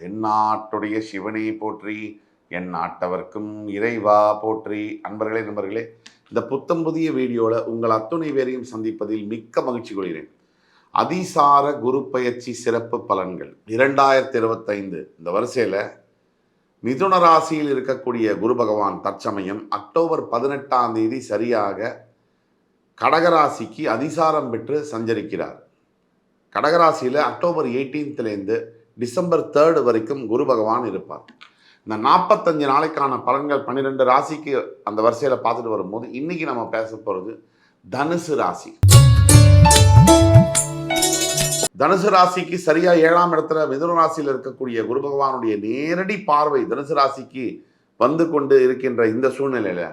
தென்னாட்டுடைய சிவனை போற்றி என் நாட்டவர்க்கும் இறைவா போற்றி. அன்பர்களே நண்பர்களே இந்த புத்தம் புதிய வீடியோவில் உங்கள் அத்துணை பேரையும் சந்திப்பதில் மிக்க மகிழ்ச்சி கொள்கிறேன். அதிசார குரு பயிற்சி சிறப்பு பலன்கள். இரண்டாயிரத்தி இருபத்தைந்து இந்த வரிசையில் மிதுன ராசியில் இருக்கக்கூடிய குரு பகவான் தற்சமயம் அக்டோபர் பதினெட்டாம் தேதி சரியாக கடகராசிக்கு அதிசாரம் பெற்று சஞ்சரிக்கிறார். கடகராசியில் அக்டோபர் 18th டிசம்பர் தேர்டு வரைக்கும் குரு பகவான் இருப்பார். இந்த நாற்பத்தஞ்சு நாளைக்கான பலன்கள் பன்னிரெண்டு ராசிக்கு அந்த வரிசையில் பார்த்துட்டு வரும்போது இன்னைக்கு நம்ம பேச போகிறது தனுசு ராசி. தனுசு ராசிக்கு சரியாக ஏழாம் இடத்துல மிதுன ராசியில் இருக்கக்கூடிய குரு பகவானுடைய நேரடி பார்வை தனுசு ராசிக்கு வந்து கொண்டு இருக்கின்ற இந்த சூழ்நிலையில்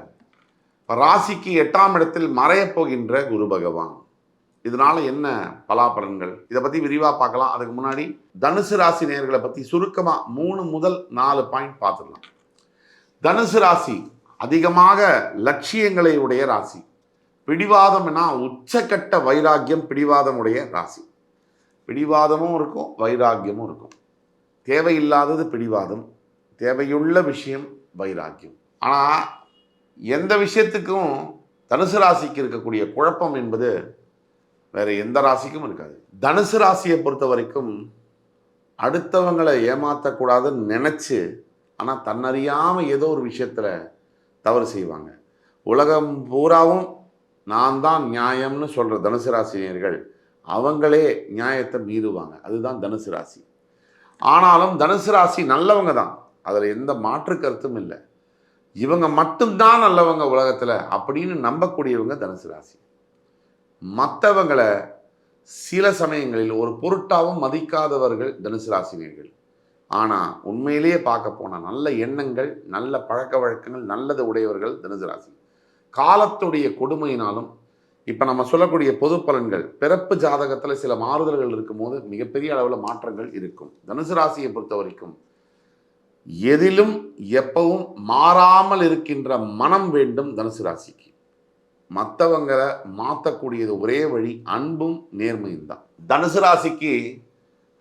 ராசிக்கு எட்டாம் இடத்தில் மறையப் போகின்ற குரு பகவான். இதனால என்ன பலாபலன்கள்? இதை பத்தி விரிவா பார்க்கலாம். அதுக்கு முன்னாடி தனுசு ராசி நேர்களை பத்தி சுருக்கமா மூணு முதல் நாலு பாயிண்ட் பார்த்துடலாம். தனுசு ராசி அதிகமாக லட்சியங்களை உடைய ராசி. பிடிவாதம்னா உச்சக்கட்ட வைராக்கியம் பிடிவாதம் உடைய ராசி. பிடிவாதமும் இருக்கும் வைராக்கியமும் இருக்கும். தேவையில்லாதது பிடிவாதம் தேவையுள்ள விஷயம் வைராக்கியம். ஆனால் எந்த விஷயத்துக்கும் தனுசு ராசிக்கு இருக்கக்கூடிய குழப்பம் என்பது வேற எந்த ராசிக்கும் இருக்காது. தனுசு ராசியை பொறுத்த வரைக்கும் அடுத்தவங்களை ஏமாற்றக்கூடாதுன்னு நினச்சி ஆனால் தன்னறியாமல் ஏதோ ஒரு விஷயத்தில் தவறு செய்வாங்க. உலகம் பூராவும் நான் தான் நியாயம்னு சொல்கிற தனுசு ராசினியர்கள் அவங்களே நியாயத்தை மீறுவாங்க. அதுதான் தனுசு ராசி. ஆனாலும் தனுசு ராசி நல்லவங்க தான். அதில் எந்த மாற்று கருத்தும் இல்லை. இவங்க மட்டும்தான் நல்லவங்க உலகத்தில் அப்படின்னு நம்பக்கூடியவங்க தனுசு ராசி. மற்றவங்களை சில சமயங்களில் ஒரு பொருட்டாகவும் மதிக்காதவர்கள் தனுசு ராசினியர்கள் ஆனால் உண்மையிலேயே பார்க்க போனால் நல்ல எண்ணங்கள் நல்ல பழக்க வழக்கங்கள் நல்லது உடையவர்கள் தனுசு ராசி. காலத்துடைய கொடுமையினாலும் இப்போ நம்ம சொல்லக்கூடிய பொது பலன்கள் பிறப்பு ஜாதகத்தில் சில மாறுதல்கள் இருக்கும்போது மிகப்பெரிய அளவில் மாற்றங்கள் இருக்கும். தனுசு ராசியை பொறுத்த வரைக்கும் எதிலும் எப்பவும் மாறாமல் இருக்கின்ற மனம் வேண்டும் தனுசு ராசிக்கு. மற்றவங்களை மாற்றக்கூடியது ஒரே வழி அன்பும் நேர்மையும் தான். தனுசு ராசிக்கு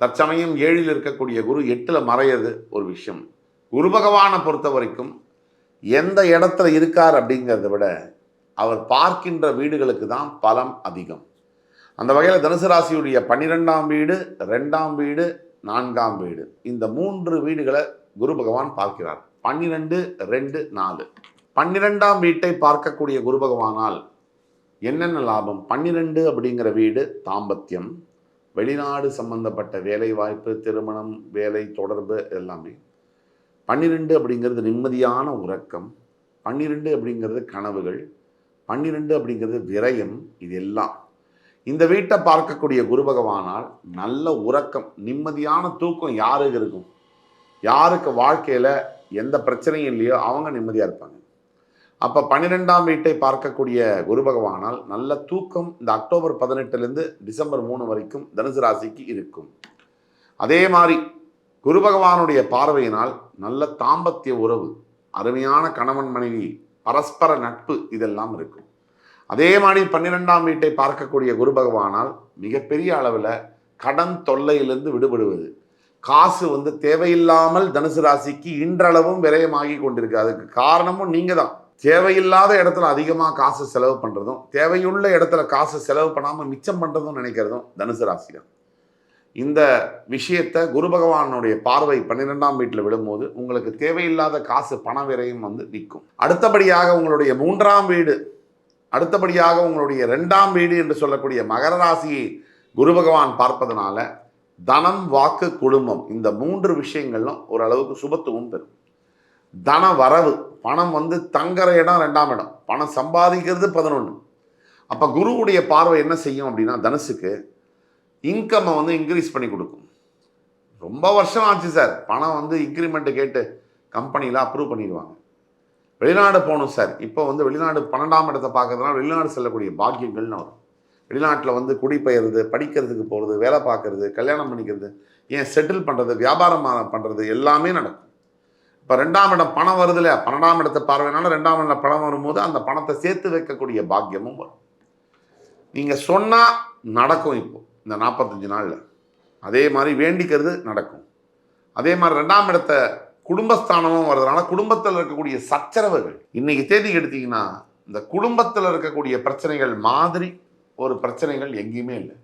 தற்சமயம் ஏழில் இருக்கக்கூடிய குரு எட்டில் மறையிறது ஒரு விஷயம். குரு பகவானை பொறுத்த வரைக்கும் எந்த இடத்துல இருக்கார் அப்படிங்கிறத விட அவர் பார்க்கின்ற வீடுகளுக்கு தான் பலம் அதிகம். அந்த வகையில் தனுசு ராசியுடைய பன்னிரெண்டாம் வீடு ரெண்டாம் வீடு நான்காம் வீடு. இந்த மூன்று வீடுகளை குரு பகவான் பார்க்கிறார். பன்னிரெண்டு ரெண்டு நாலு. பன்னிரெண்டாம் வீட்டை பார்க்கக்கூடிய குரு பகவானால் என்னென்ன லாபம்? பன்னிரெண்டு அப்படிங்கிற வீடு தாம்பத்தியம். வெளிநாடு சம்பந்தப்பட்ட வேலை வாய்ப்பு திருமணம் வேலை தொடர்பு எல்லாமே. பன்னிரெண்டு அப்படிங்கிறது நிம்மதியான உறக்கம். பன்னிரெண்டு அப்படிங்கிறது கனவுகள். பன்னிரெண்டு அப்படிங்கிறது விரயம். இது எல்லாம் இந்த வீட்டை பார்க்கக்கூடிய குரு பகவானால் நல்ல உறக்கம் நிம்மதியான தூக்கம் யாருக்கு இருக்கும்? யாருக்கு வாழ்க்கையில் எந்த பிரச்சனையும் இல்லையோ அவங்க நிம்மதியாக இருப்பாங்க. அப்போ பன்னிரெண்டாம் வீட்டை பார்க்கக்கூடிய குரு பகவானால் நல்ல தூக்கம் இந்த அக்டோபர் பதினெட்டுலேருந்து டிசம்பர் மூணு வரைக்கும் தனுசு ராசிக்கு இருக்கும். அதே மாதிரி குரு பகவானுடைய பார்வையினால் நல்ல தாம்பத்திய உறவு அருமையான கணவன் மனைவி பரஸ்பர நட்பு இதெல்லாம் இருக்கும். அதே மாதிரி பன்னிரெண்டாம் வீட்டை பார்க்கக்கூடிய குரு பகவானால் மிகப்பெரிய அளவில் கடன் தொல்லையிலிருந்து விடுபடுவது. காசு வந்து தேவையில்லாமல் தனுசு ராசிக்கு இன்றளவும் விரயமாகி கொண்டிருக்கு. அதுக்கு காரணமும் நீங்கள் தான் தேவையில்லாத இடத்துல அதிகமாக காசு செலவு பண்ணுறதும் தேவையுள்ள இடத்துல காசு செலவு பண்ணாமல் மிச்சம் பண்ணுறதும் நினைக்கிறதும் தனுசு ராசி தான் இந்த விஷயத்தை குரு பகவானுடைய பார்வை பன்னிரெண்டாம் வீட்டில் விடும்போது உங்களுக்கு தேவையில்லாத காசு பண விரையும் வந்து நிற்கும். அடுத்தபடியாக உங்களுடைய மூன்றாம் வீடு அடுத்தபடியாக உங்களுடைய ரெண்டாம் வீடு என்று சொல்லக்கூடிய மகர ராசியை குரு பகவான் பார்ப்பதனால தனம் வாக்கு குடும்பம் இந்த மூன்று விஷயங்களும் ஓரளவுக்கு சுபத்துவம் பெறும் தன வரவு பணம் வந்து தங்குற இடம் ரெண்டாம் இடம். பணம் சம்பாதிக்கிறது பதினொன்று அப்போ குருவுடைய பார்வை என்ன செய்யும் அப்படின்னா தனுசுக்கு இன்கம்மை வந்து இன்க்ரீஸ் பண்ணி கொடுக்கும். ரொம்ப வருஷம் ஆச்சு சார் பணம் வந்து இன்க்ரிமெண்ட்டு கேட்டு கம்பெனியில் அப்ரூவ் பண்ணிடுவாங்க. வெளிநாடு போகணும் சார் இப்போ வந்து வெளிநாடு பன்னெண்டாம் இடத்தை பார்க்கறதுனால வெளிநாடு செல்லக்கூடிய பாக்கியங்கள்னு வரும். வெளிநாட்டில் வந்து குடிபெயர்றது படிக்கிறதுக்கு போகிறது வேலை பார்க்கறது கல்யாணம் பண்ணிக்கிறது ஏன் செட்டில் பண்ணுறது வியாபாரம் பண்ணுறது எல்லாமே நடக்கும். இப்போ ரெண்டாம் இடம் பணம் வருது இல்லையா? பன்னெண்டாம் இடத்தை பார்வையினால ரெண்டாம் இடம் பணம் வரும்போது அந்த பணத்தை சேர்த்து வைக்கக்கூடிய பாக்கியமும் வரும். நீங்கள் சொன்னால் நடக்கும் இப்போ இந்த நாற்பத்தஞ்சு நாளில். அதே மாதிரி வேண்டிக்கிறது நடக்கும். அதே மாதிரி ரெண்டாம் இடத்த குடும்பஸ்தானமும் வர்றதுனால குடும்பத்தில் இருக்கக்கூடிய சச்சரவுகள். இன்றைக்கி தேதி எடுத்தீங்கன்னா இந்த குடும்பத்தில் இருக்கக்கூடிய பிரச்சனைகள் மாதிரி ஒரு பிரச்சனைகள் எங்கேயுமே இல்லை.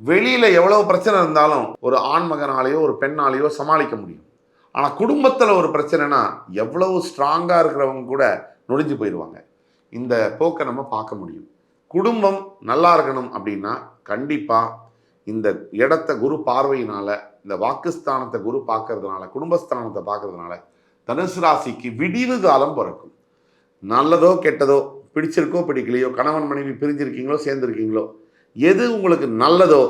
வெளியில் எவ்வளோ பிரச்சனை இருந்தாலும் ஒரு ஆண்மகனாலேயோ ஒரு பெண்ணாலேயோ சமாளிக்க முடியும். ஆனால் குடும்பத்தில் ஒரு பிரச்சனைனா எவ்வளவு ஸ்ட்ராங்காக இருக்கிறவங்க கூட நொடிஞ்சு போயிடுவாங்க இந்த போக்கை நம்ம பார்க்க முடியும். குடும்பம் நல்லா இருக்கணும் அப்படின்னா கண்டிப்பாக இந்த இடத்த குரு பார்வையினால் இந்த வாக்குஸ்தானத்தை குரு பார்க்கறதுனால குடும்பஸ்தானத்தை பார்க்கறதுனால தனுசு ராசிக்கு விடிவு காலம் பிறக்கும். நல்லதோ கெட்டதோ பிடிச்சிருக்கோ பிடிக்கலையோ கணவன் மனைவி பிரிஞ்சிருக்கீங்களோ சேர்ந்துருக்கீங்களோ எது உங்களுக்கு நல்லதோ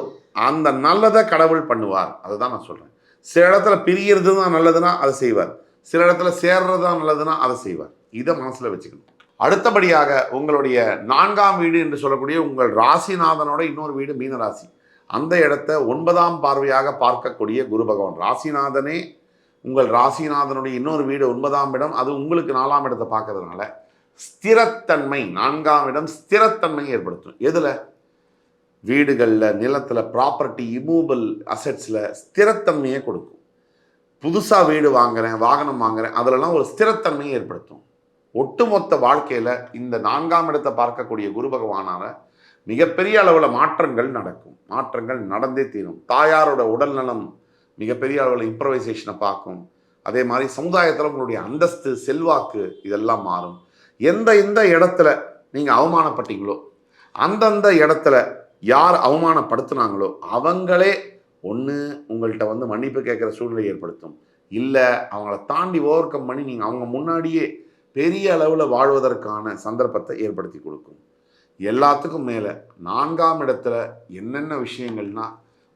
அந்த நல்லதை கடவுள் பண்ணுவார். அதை தான் நான் சொல்கிறேன் சில இடத்துல பிரியறது தான் நல்லதுன்னா அதை செய்வார். சில இடத்துல சேர்றது தான் நல்லதுன்னா அதை செய்வார். இதை மனசில் வச்சுக்கணும். அடுத்தபடியாக உங்களுடைய நான்காம் வீடு என்று சொல்லக்கூடிய உங்கள் ராசிநாதனோட இன்னொரு வீடு மீன ராசி அந்த இடத்த ஒன்பதாம் பார்வையாக பார்க்கக்கூடிய குரு பகவான். ராசிநாதனே உங்கள் ராசிநாதனுடைய இன்னொரு வீடு ஒன்பதாம் இடம். அது உங்களுக்கு நாலாம் இடத்தை பார்க்கறதுனால ஸ்திரத்தன்மை நான்காம் இடம் ஸ்திரத்தன்மை ஏற்படுத்தும். எதில்? வீடுகளில் நிலத்தில் ப்ராப்பர்ட்டி இமூவபிள் அசெட்ஸில் ஸ்திரத்தன்மையை கொடுக்கும். புதுசாக வீடு வாங்குறேன் வாகனம் வாங்குறேன் அதிலலாம் ஒரு ஸ்திரத்தன்மையை ஏற்படுத்தும். ஒட்டுமொத்த வாழ்க்கையில் இந்த நான்காம் இடத்தை பார்க்கக்கூடிய குரு பகவானால் மிகப்பெரிய அளவில் மாற்றங்கள் நடக்கும். மாற்றங்கள் நடந்தே தீரும். தாயாரோட உடல்நலம் மிகப்பெரிய அளவில் இம்ப்ரவைசேஷனை பார்க்கும். அதே மாதிரி சமுதாயத்தில் உங்களுடைய அந்தஸ்து செல்வாக்கு இதெல்லாம் மாறும். எந்த எந்த இடத்துல நீங்கள் அவமானப்பட்டீங்களோ அந்தந்த இடத்துல யார் அவமானப்படுத்துனாங்களோ அவங்களே ஒன்று உங்கள்கிட்ட வந்து மன்னிப்பு கேட்குற சூழ்நிலை ஏற்படுத்தும். இல்லை அவங்கள தாண்டி ஓவர் கம் பண்ணி நீங்கள் அவங்க முன்னாடியே பெரிய அளவில் வாழ்வதற்கான சந்தர்ப்பத்தை ஏற்படுத்தி கொடுக்கும். எல்லாத்துக்கும் மேலே நான்காம் இடத்துல என்னென்ன விஷயங்கள்னா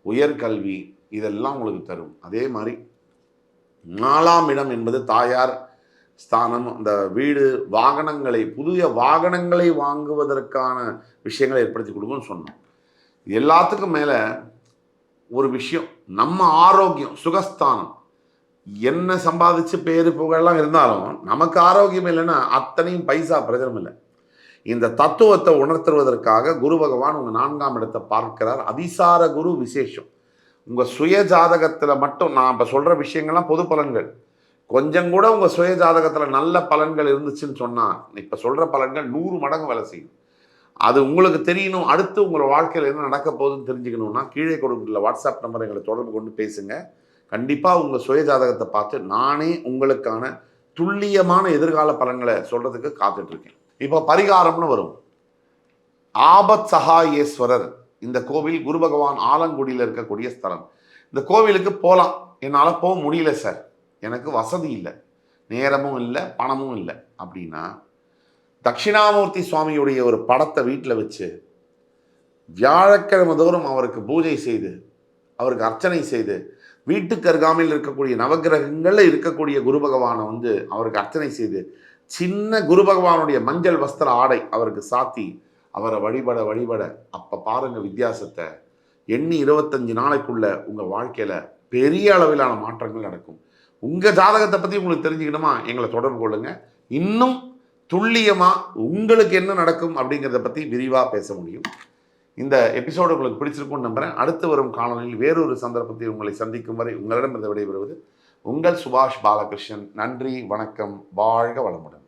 உயர்கல்வி இதெல்லாம் உங்களுக்கு தரும். அதே மாதிரி நாலாம் இடம் என்பது தாயார் ஸ்தானம் அந்த வீடு வாகனங்களை புதிய வாகனங்களை வாங்குவதற்கான விஷயங்களை ஏற்படுத்தி கொடுக்கும்னு சொன்னோம். எல்லாத்துக்கும் மேலே ஒரு விஷயம் நம்ம ஆரோக்கியம் சுகஸ்தானம். என்ன சம்பாதிச்சு பேரு புகழெல்லாம் இருந்தாலும் நமக்கு ஆரோக்கியம் இல்லைன்னா அத்தனையும் பைசா பிரஜனம் இல்லை. இந்த தத்துவத்தை உணர்த்துவதற்காக குரு பகவான் உங்கள் நான்காம் இடத்தை பார்க்கிறார். அதிசார குரு விசேஷம். உங்கள் சுய ஜாதகத்தில் மட்டும் நான் இப்போ சொல்கிற விஷயங்கள்லாம் பொது பலன்கள். கொஞ்சம் கூட உங்கள் சுய ஜாதகத்தில் நல்ல பலன்கள் இருந்துச்சுன்னு சொன்னால் இப்போ சொல்கிற பலன்கள் நூறு மடங்கு வேலை செய்யும். அது உங்களுக்கு தெரியணும் அடுத்து உங்கள் வாழ்க்கையில் என்ன நடக்க போகுதுன்னு தெரிஞ்சுக்கணும்னா கீழே கொடுக்குற வாட்ஸ்அப் நம்பர் எங்களை தொடர்பு கொண்டு பேசுங்க. கண்டிப்பாக உங்கள் சுய ஜாதகத்தை பார்த்து நானே உங்களுக்கான துல்லியமான எதிர்கால பலன்களை சொல்கிறதுக்கு காத்துட்ருக்கேன். இப்போ பரிகாரம்னு வரும். ஆபத் சகாயேஸ்வரர். இந்த கோவில் குரு பகவான் ஆலங்குடியில் இருக்கக்கூடிய ஸ்தலம். இந்த கோவிலுக்கு போகலாம் என்னால் போக முடியல சார். எனக்கு வசதி இல்லை. நேரமும் இல்லை பணமும் இல்லை. அப்படின்னா தட்சிணாமூர்த்தி சுவாமியுடைய ஒரு படத்தை வீட்டில் வச்சு வியாழக்கிழமை தோறும் அவருக்கு பூஜை செய்து அவருக்கு அர்ச்சனை செய்து வீட்டுக்கு அருகாமையில் இருக்கக்கூடிய நவகிரகங்களில் இருக்கக்கூடிய குரு பகவானை வந்து அவருக்கு அர்ச்சனை செய்து சின்ன குரு பகவானுடைய மஞ்சள் வஸ்திர ஆடை அவருக்கு சாத்தி அவரை வழிபட வழிபட அப்போ பாருங்கள் வித்தியாசத்தை. எண்ணி இருபத்தஞ்சு நாளைக்குள்ள உங்கள் வாழ்க்கையில் பெரிய அளவிலான மாற்றங்கள் நடக்கும். உங்கள் ஜாதகத்தை பற்றி உங்களுக்கு தெரிஞ்சுக்கணுமா? எங்களை தொடர்பு கொள்ளுங்கள் இன்னும் துல்லியமாக உங்களுக்கு என்ன நடக்கும் அப்படிங்கிறத பற்றி விரிவாக பேச முடியும். இந்த எபிசோடு உங்களுக்கு பிடிச்சிருக்கும்னு நம்புறேன். அடுத்து வரும் காணொலியில் வேறொரு சந்தர்ப்பத்தை உங்களை சந்திக்கும் வரை உங்களிடம் இருந்து விடைபெறுவது உங்கள் சுபாஷ் பாலகிருஷ்ணன். நன்றி வணக்கம் வாழ்க வளமுடன்.